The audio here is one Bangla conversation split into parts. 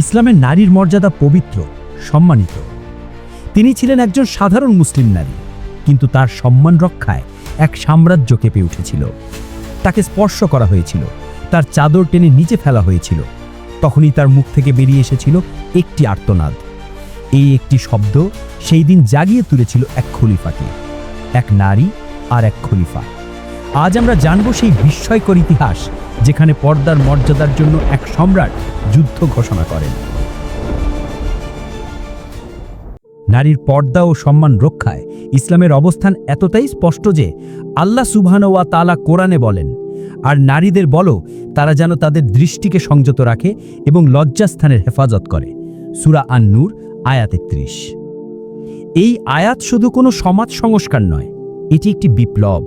ইসলামের নারীর মর্যাদা পবিত্র, সম্মানিত। তিনি ছিলেন একজন সাধারণ মুসলিম নারী, কিন্তু তার সম্মান রক্ষায় এক সাম্রাজ্য কেঁপে উঠেছিল। তাকে স্পর্শ করা হয়েছিল, তার চাদর টেনে নিচে ফেলা হয়েছিল। তখনই তার মুখ থেকে বেরিয়ে এসেছিল একটি আর্তনাদ। এই একটি শব্দ সেই দিন জাগিয়ে তুলেছিল এক খলিফাকে, এক নারী আর এক খলিফা। আজ আমরা জানব সেই বিস্ময়কর ইতিহাস যেখানে পর্দার মর্যাদার জন্য এক সম্রাট যুদ্ধ ঘোষণা করেন। নারীর পর্দা ও সম্মান রক্ষায় ইসলামের অবস্থান এতটাই স্পষ্ট যে আল্লাহ সুবহানওয়া তালা কোরআনে বলেন, আর নারীদের বলো, তারা যেন তাদের দৃষ্টিকে সংযত রাখে এবং লজ্জাস্থানের হেফাজত করে। সুরা আন নূর আয়াত একত্রিশ। এই আয়াত শুধু কোনো সমাজ সংস্কার নয়, এটি একটি বিপ্লব।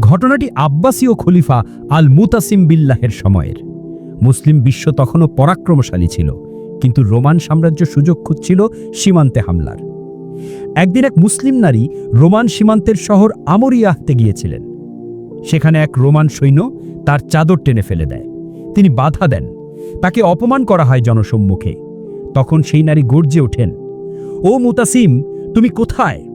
ঘটনাটি আব্বাসীয় খলিফা আল মুতাসিম বিল্লাহের সময়ের। মুসলিম বিশ্ব তখনও পরাক্রমশালী ছিল, কিন্তু রোমান সাম্রাজ্য সুযোগ খুঁজছিল সীমান্তে হামলার। একদিন এক মুসলিম নারী রোমান সীমান্তের শহর আমরিয়াহতে গিয়েছিলেন। সেখানে এক রোমান সৈন্য তার চাদর টেনে ফেলে দেয়। তিনি বাধা দেন। তাকে অপমান করা হয় জনসম্মুখে। তখন সেই নারী গর্জে ওঠেন, ও মুতাসিম, তুমি কোথায়?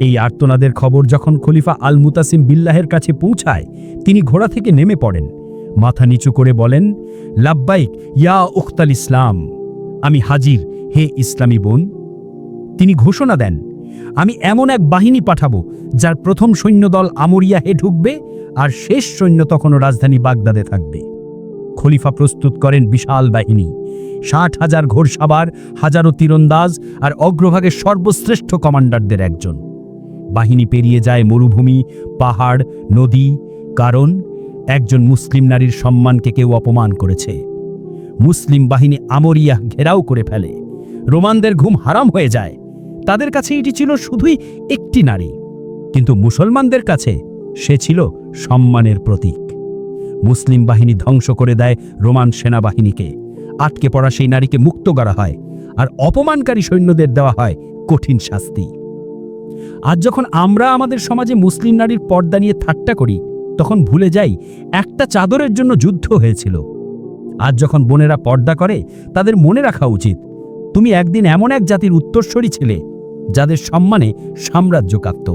এই আর্তনাদের খবর যখন খলিফা আল মুতাসিম বিল্লাহের কাছে পৌঁছায়, তিনি ঘোড়া থেকে নেমে পড়েন। মাথা নিচু করে বলেন, লাব্বাইক ইয়া উখতাল ইসলাম, আমি হাজির, হে ইসলামী বোন। তিনি ঘোষণা দেন, আমি এমন এক বাহিনী পাঠাবো, যার প্রথম সৈন্যদল আমরিয়া হে ঢুকবে, আর শেষ সৈন্য তখনও রাজধানী বাগদাদে থাকবে। খলিফা প্রস্তুত করেন বিশাল বাহিনী। ষাট হাজার ঘোড়সাবার, হাজারো তীরন্দাজ, আর অগ্রভাগের সর্বশ্রেষ্ঠ কমান্ডারদের একজন। বাহিনী পেরিয়ে যায় মরুভূমি, পাহাড়, নদী, কারণ একজন মুসলিম নারীর সম্মানকে কেউ অপমান করেছে। মুসলিম বাহিনী আমরিয়া ঘেরাও করে ফেলে। রোমানদের ঘুম হারাম হয়ে যায়। তাদের কাছে এটি ছিল শুধুই একটি নারী, কিন্তু মুসলমানদের কাছে সে ছিল সম্মানের প্রতীক। মুসলিম বাহিনী ধ্বংস করে দেয় রোমান সেনাবাহিনীকে। আটকে পড়া সেই নারীকে মুক্ত করা হয়, আর অপমানকারী সৈন্যদের দেওয়া হয় কঠিন শাস্তি। আজ যখন আমরা আমাদের সমাজে মুসলিম নারীর পর্দা নিয়ে ঠাট্টা করি, তখন ভুলে যাই একটা চাদরের জন্য যুদ্ধ হয়েছিল। আজ যখন বোনেরা পর্দা করে, তাদের মনে রাখা উচিত, তুমি একদিন এমন এক জাতির উত্তরস্বরী ছিলে, যাদের সম্মানে সাম্রাজ্য কাঁপত।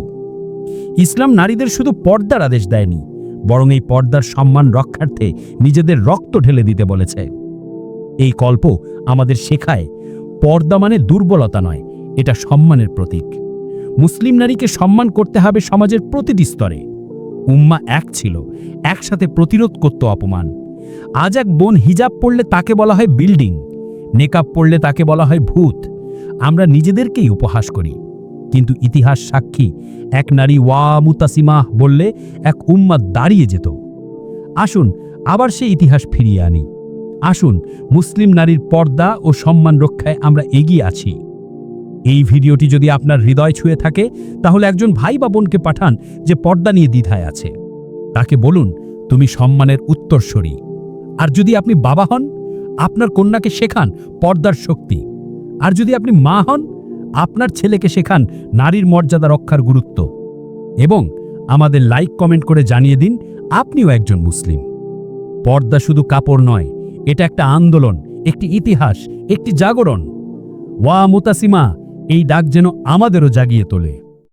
ইসলাম নারীদের শুধু পর্দার আদেশ দেয়নি, বরং এই পর্দার সম্মান রক্ষার্থে নিজেদের রক্ত ঢেলে দিতে বলেছে। এই কল্প আমাদের শেখায়, পর্দা মানে দুর্বলতা নয়, এটা সম্মানের প্রতীক। মুসলিম নারীকে সম্মান করতে হবে সমাজের প্রতিটি স্তরে। উম্মা এক ছিল, একসাথে প্রতিরোধ করত অপমান। আজ এক বোন হিজাব পড়লে তাকে বলা হয় বিল্ডিং, নেকাব পড়লে তাকে বলা হয় ভূত। আমরা নিজেদেরকেই উপহাস করি। কিন্তু ইতিহাস সাক্ষী, এক নারী ওয়া মুতাসিমাহ বললে এক উম্মা দাঁড়িয়ে যেত। আসুন, আবার সেই ইতিহাস ফিরিয়ে আনি। আসুন, মুসলিম নারীর পর্দা ও সম্মান রক্ষায় আমরা এগিয়ে আছি। এই ভিডিওটি যদি আপনার হৃদয় ছুঁয়ে থাকে, তাহলে একজন ভাই বা বোনকে পাঠান যে পর্দা নিয়ে দ্বিধায় আছে। তাকে বলুন, তুমি সম্মানের উত্তরস্বরী। আর যদি আপনি বাবা হন, আপনার কন্যাকে শেখান পর্দার শক্তি। আর যদি আপনি মা হন, আপনার ছেলেকে শেখান নারীর মর্যাদা রক্ষার গুরুত্ব। এবং আমাদের লাইক, কমেন্ট করে জানিয়ে দিন, আপনিও একজন মুসলিম। পর্দা শুধু কাপড় নয়, এটা একটা আন্দোলন, একটি ইতিহাস, একটি জাগরণ। ওয়া মুতাসিমা এই ডাক যেন আমাদেরও জাগিয়ে তোলে।